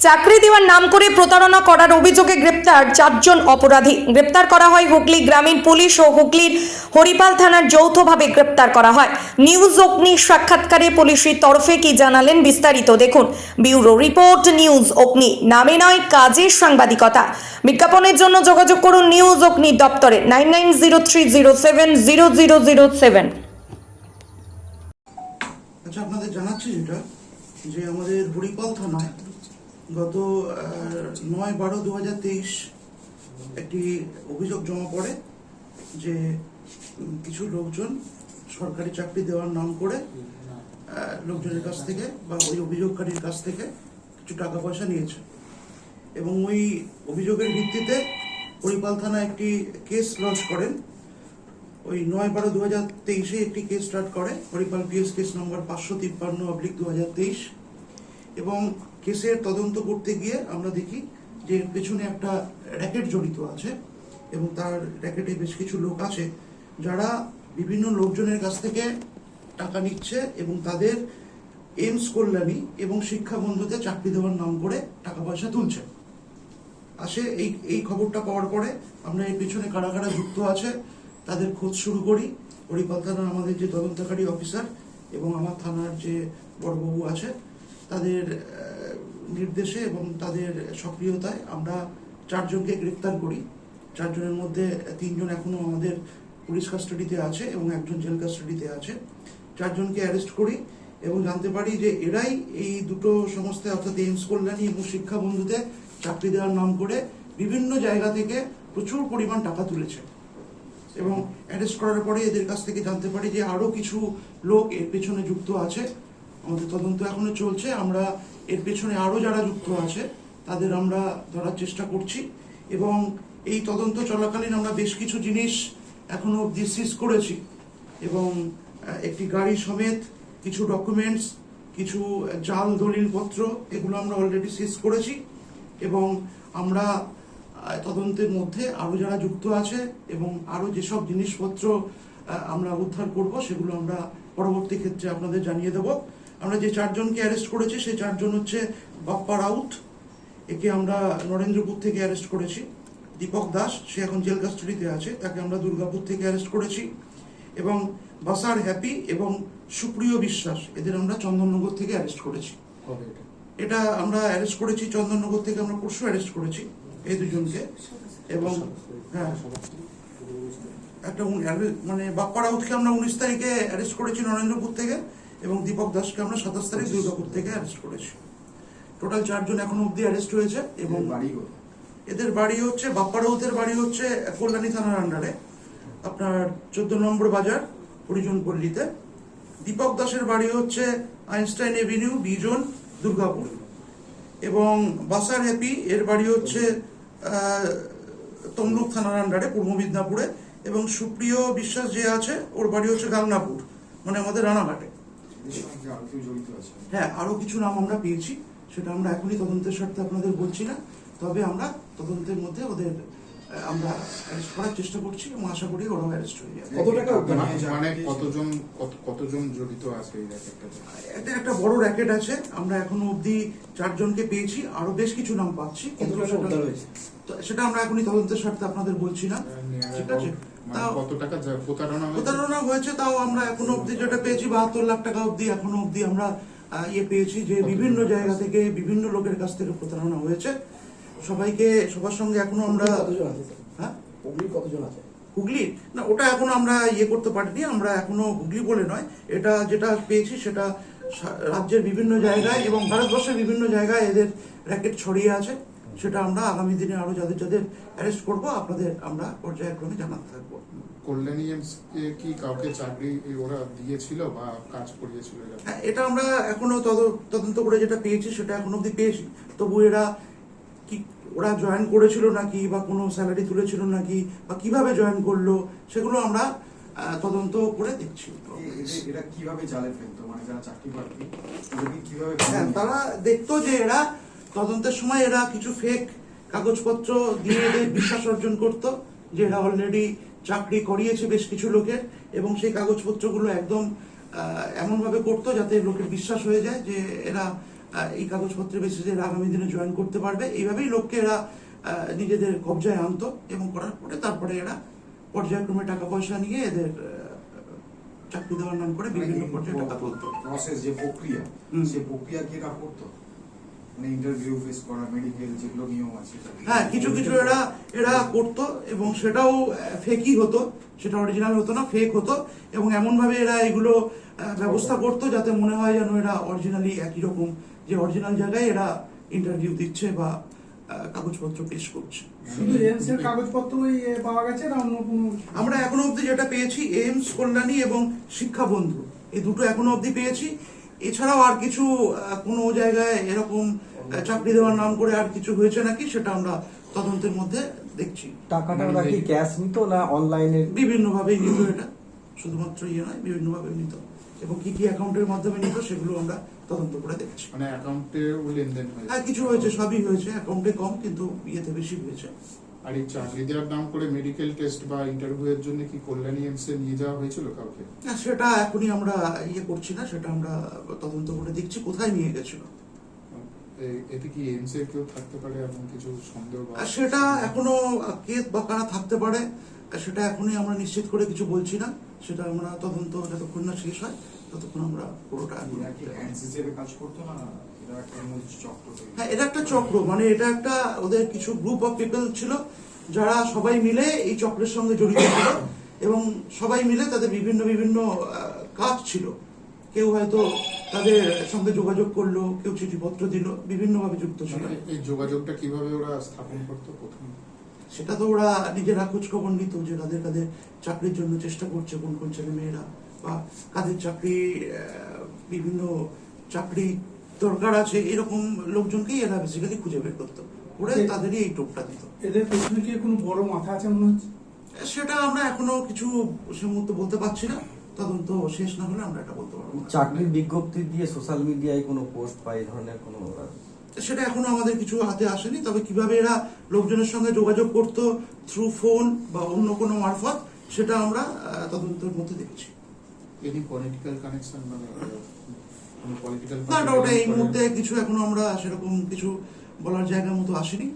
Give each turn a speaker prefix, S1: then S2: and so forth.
S1: চাকরি দেওয়ার নাম করে প্রতারণা করার অভিযোগে গ্রেপ্তার চারজন অপরাধী। গ্রেপ্তার করা হয় হুগলি গ্রামীণ পুলিশ ও হুগলির হরিপাল থানার যৌথভাবে গ্রেপ্তার করা হয়। নিউজ অগ্নি সাক্ষাৎকারে পুলিশের তরফে কি জানালেন বিস্তারিত দেখুন। ব্যুরো রিপোর্ট, নিউজ অগ্নি। নামে নয় কাজের সাংবাদিকতা। বিজ্ঞাপনের জন্য যোগাযোগ করুন নিউজ অগ্নি দপ্তরে, nine nine zero three zero seven zero zero zero seven.
S2: আচ্ছা আপনাদের জানাচ্ছি যেটা, যে আমাদের হরিপাল থানায় গত নয় বারো দু হাজার তেইশ একটি অভিযোগ জমা পড়ে যে কিছু লোকজন সরকারি চাকরি দেওয়ার নাম করে লোকজনের কাছ থেকে বা ওই অভিযোগকারীর কাছ থেকে কিছু টাকা পয়সা নিয়েছে। এবং ওই অভিযোগের ভিত্তিতে পরিপাল থানা একটি কেস লঞ্চ করেন। ওই নয় বারো দু হাজার তেইশে একটি কেস স্টার্ট করে হরিপাল পিএস কেস নম্বর পাঁচশো তিপ্পান্ন অবলিক দু হাজার তেইশ। এবং কেসের তদন্ত করতে গিয়ে আমরা দেখি যে পেছনে একটা র্যাকেট জড়িত আছে এবং তার র্যাকেটে বেশ কিছু লোক আছে যারা বিভিন্ন লোকজনের কাছ থেকে টাকা নিচ্ছে এবং তাদের এমস কল্যাণী এবং শিক্ষা বন্ধুতে চাকরি দেওয়ার নাম করে টাকা পয়সা তুলছে। আসে এই এই খবরটা পাওয়ার পরে আমরা এর পিছনে কারা কারা যুক্ত আছে তাদের খোঁজ শুরু করি। হরিপাল আমাদের যে তদন্তকারী অফিসার এবং আমার থানার যে বড়বাবু আছে তাদের নির্দেশে এবং তাদের সক্রিয়তায় আমরা চারজনকে গ্রেফতার করি। চারজনের মধ্যে তিনজন এখনও আমাদের পুলিশ কাস্টাডিতে আছে এবং একজন জেল কাস্টাডিতে আছে। চারজনকে অ্যারেস্ট করি এবং জানতে পারি যে এরাই এই দুটো সংস্থায় অর্থাৎ এইমস কল্যাণী এবং শিক্ষা বন্ধুতে চাকরি দেওয়ার নাম করে বিভিন্ন জায়গা থেকে প্রচুর পরিমাণ টাকা তুলেছে। এবং অ্যারেস্ট করার পরে এদের কাছ থেকে জানতে পারি যে আরও কিছু লোক এর পেছনে যুক্ত আছে। আমাদের তদন্ত এখনও চলছে। আমরা এর পেছনে আরও যারা যুক্ত আছে, তাদের আমরা ধরার চেষ্টা করছি। এবং এই তদন্ত চলাকালীন আমরা বেশ কিছু জিনিস এখনও অব্দি সিজ করেছি। এবং একটি গাড়ি সমেত কিছু ডকুমেন্টস কিছু জাল, দলিলপত্র, এগুলো আমরা অলরেডি সিজ করেছি। এবং আমরা তদন্তের মধ্যে আরও যারা যুক্ত আছে এবং আরও যেসব জিনিসপত্র আমরা উদ্ধার করব, সেগুলো আমরা পরবর্তী ক্ষেত্রে আপনাদের জানিয়ে দেব। আমরা যে চারজনকে অ্যারেস্ট করেছি সেই চারজন হচ্ছে বাপ্পা রাউত একে আমরা নরেন্দ্রপুর থেকে অ্যারেস্ট করেছি। দীপক দাস সে এখন জেল কাস্টডিতে আছে তাকে আমরা দুর্গাপুর থেকে অ্যারেস্ট করেছি। এবং বাসার হ্যাপি এবং সুপ্রিয় বিশ্বাস এদের আমরা চন্দননগর থেকে অ্যারেস্ট করেছি।
S3: এটা?
S2: আমরা অ্যারেস্ট করেছি চন্দননগর থেকে আমরা পরশু অ্যারেস্ট করেছি এই দুজনকে। এবং হ্যাঁ একটা উন- মানে বাপ্পা রাউতকে আমরা উনিশ তারিখে অ্যারেস্ট করেছি নরেন্দ্রপুর থেকে। এবং দীপক দাসকে আমরা সাতাশ তারিখ দুর্গাপুর থেকে অ্যারেস্ট করেছি। টোটাল চারজন এখন অব্দি অ্যারেস্ট হয়েছে এবং
S3: এবং বাড়ি কোথায়?
S2: এদের বাড়ি হচ্ছে বাপ্পা রাউতের বাড়ি হচ্ছে কল্যাণী থানার আন্ডারে আপনার চোদ্দ নম্বর বাজার হরিজন পল্লীতে। দীপক দাসের বাড়ি হচ্ছে আইনস্টাইন এভিনিউ বিজন দুর্গাপুর। এবং বাসার হ্যাপি এর বাড়ি হচ্ছে তমলুক থানার আন্ডারে পূর্ব মিদনাপুরে। এবং সুপ্রিয় বিশ্বাস যে আছে ওর বাড়ি হচ্ছে গাংনাপুর মানে আমাদের রানাঘাটে। হ্যাঁ আরও কিছু নাম আমরা পেয়েছি সেটা আমরা এখনই তদন্তের স্বার্থে আপনাদের বলছি না তবে আমরা তদন্তের মধ্যে ওদের আমরা অ্যারেস্ট করার চেষ্টা করছি এবং আশা করি ওরাও অ্যারেস্ট হয়ে যাবে।
S4: কত টাকা
S3: মানে- মানে কতজন কতজন জড়িত আছে এই র্যাকেটটাতে
S2: এটা একটা বড় র্যাকেট আছে আমরা এখনও অবধি চারজনকে পেয়েছি আরও বেশ কিছু নাম পাচ্ছি
S4: কত
S2: কিন্তু
S4: টাকা
S2: সেটা-
S4: উদ্ধার হয়েছে?
S2: সেটা আমরা এখনই তদন্তের স্বার্থে আপনাদের বলছি না। ঠিক আছে?
S3: মানে কত টাকা প্রতারণা হয়েছে?
S2: প্রতারণা হয়েছে তাও আমরা এখনও অবধি যেটা পেয়েছি বাহাত্তর লাখ টাকা অবধি এখনও অবধি আমরা ইয়ে পেয়েছি যে বিভিন্ন জায়গা থেকে বিভিন্ন লোকের কাছ থেকে প্রতারণা হয়েছে। সবাইকে সবার সঙ্গে এখনও আমরা? হ্যাঁ?
S4: পাবলিক কতজন আছে?
S2: হুগলি? না ওটা এখনও আমরা ইয়ে করতে পারিনি আমরা এখনও হুগলি বলে নয়। এটা যেটা পেয়েছি সেটা রাজ্যের বিভিন্ন জায়গায় এবং ভারতবর্ষের বিভিন্ন জায়গায় এদের র্যাকেট ছড়িয়ে আছে। সেটা আমরা আগামী দিনে আরও যাদের যাদের অ্যারেস্ট করব আপনাদের আমরা পর্যায়ক্রমে জানাতে থাকব।
S3: কল্যাণী কি কাউকে চাকরি ওরা দিয়েছিল বা কাজ করিয়েছিল
S2: হ্যাঁ এটা আমরা এখনও তদন্ত করে যেটা পেয়েছি সেটা এখন অব্দি পেয়েছি। তবু এরা কি ওরা জয়েন করেছিল নাকি বা কোনো স্যালারি তুলেছিল নাকি বা কীভাবে জয়েন করল সেগুলো আমরা তদন্ত করে দেখছি।
S5: এরা কীভাবে জালে ফেলতো? মানে যারা চাকরি এদেরকে কীভাবে
S2: হ্যাঁ তারা দেখতো যে এরা তদন্তের সময় এরা কিছু ফেক কাগজপত্র দিয়ে এদের বিশ্বাস অর্জন করত যে এরা অলরেডি চাকরি করিয়েছে বেশ কিছু লোকের এবং সেই কাগজপত্রগুলো একদম এমনভাবে করতো যাতে লোকের বিশ্বাস হয়ে যায় যে এরা এই কাগজপত্রের বেসিসে এরা আগামী দিনে জয়েন করতে পারবে। এইভাবেই লোককে এরা নিজেদের কবজায় আনতো এবং করার পরে তারপরে এরা পর্যায়ক্রমে টাকা পয়সা নিয়ে এদের চাকরি দেওয়ার নাম করে বিভিন্ন পর্যায়ে টাকা তুলতো।
S5: প্রসেস যে প্রক্রিয়া। সেই প্রক্রিয়া কি এরা করতো? মানে ইন্টারভিউ ফেস করা মেডিকেল যেগুলো নিয়ম আছে
S2: হ্যাঁ কিছু কিছু এরা এরা করতো এবং সেটাও ফেকই হতো। সেটা অরিজিনাল হতো না ফেক হতো। এবং এমন এরা এগুলো ব্যবস্থা করতো যাতে মনে হয় যেন এরা অরিজিনালি একই রকম যে অরিজিনাল জায়গায় এরা ইন্টারভিউ দিচ্ছে বা কাগজপত্র পেশ করছে।
S4: শুধু এমস এর কাগজপত্রই পাওয়া গেছে না অন্য কোনো?
S2: আমরা এখনও অবধি যেটা পেয়েছি এইমস কল্যাণী এবং শিক্ষা বন্ধু। এই দুটো এখনও অবধি পেয়েছি। এছাড়াও আর কিছু আহ, কোনো জায়গায় এরকম চাকরি দেওয়ার নাম করে আর কিছু হয়েছে নাকি? সেটা আমরা তদন্তের মধ্যে দেখছি।
S6: টাকাটা ওরা কি ক্যাশ নিত না অনলাইনে?
S2: বিভিন্ন ভাবে নিত এটা। শুধুমাত্র ইয়ে নয় বিভিন্ন ভাবে নিত। এবং কি কি অ্যাকাউন্টের মাধ্যমে নিত সেগুলো আমরা তদন্ত করে দেখছি।
S3: মানে অ্যাকাউন্টে লেনদেন
S2: আর
S3: হয়েছে
S2: কিছু হয়েছে সবই হয়েছে। অ্যাকাউন্টে কম কিন্তু ইয়েতে বেশি হয়েছে।
S3: আর এই চাকরি দেওয়ার নাম করে মেডিকেল টেস্ট বা ইন্টারভিউ এর জন্য কি কল্যাণী এমস এ নিয়ে যাওয়া হয়েছিল কাউকে?
S2: না, সেটা এখনই আমরা ইয়ে করছি না সেটা আমরা তদন্ত করে দেখছি কোথায় নিয়ে গেছিল।
S3: এতে কি এমস এর কেউ থাকতে পারে এমন কিছু সন্দেহ
S2: সেটা এখনও কে বা কারা থাকতে পারে সেটা এখনই আমরা নিশ্চিত করে কিছু বলছি না সেটা আমরা তদন্ত যতক্ষণ না শেষ হয়। ততক্ষণ আমরা পুরোটা
S5: কাজ করতো না?
S2: হ্যাঁ এটা একটা চক্র। মানে এটা একটা ওদের কিছু গ্রুপ অফ পিপল ছিল যারা সবাই মিলে এই চক্রের সঙ্গে জড়িত ছিল এবং সবাই মিলে তাদের বিভিন্ন বিভিন্ন কাজ ছিল। কেউ হয়তো তাদের সঙ্গে যোগাযোগ করল কেউ চিঠিপত্র দিল বিভিন্নভাবে যুক্ত ছিল।
S3: মানে এই যোগাযোগটা কীভাবে ওরা স্থাপন করতো প্রথম?
S2: সেটা তো ওরা নিজেরা খোঁজ খবর নিত যে তাদের তাদের চাকরির জন্য চেষ্টা করছে কোন কোন ছেলে মেয়েরা। বা কাদের চাকরি বিভিন্ন চাকরি দরকার আছে এরকম লোকজনকেই এরা বেসিক্যালি খুঁজে বের করতো। করে তাদেরই এই টোপটা দিত।
S4: এদের পেছনে কি কোনো বড় মাথা আছে মনে হচ্ছে?
S2: সেটা আমরা এখনও কিছু সে মুহূর্তে বলতে পারছি না। তদন্ত শেষ না হলে আমরা এটা বলতে পারব
S6: চাকরির বিজ্ঞপ্তি দিয়ে সোশ্যাল মিডিয়ায় কোনো পোস্ট বা এই ধরনের কোনো
S2: সেটা এখনও আমাদের কিছু হাতে আসেনি। তবে কীভাবে এরা লোকজনের সঙ্গে যোগাযোগ করতো থ্রু ফোন বা অন্য কোনো মারফত সেটা আমরা তদন্তের মধ্যে দেখছি।
S3: এনি পলিটিক্যাল কানেকশন মানে পলিটিক্যাল
S2: না ওটা এই মুহূর্তে কিছু এখনও আমরা সেরকম কিছু বলার জায়গা মতো আসেনি।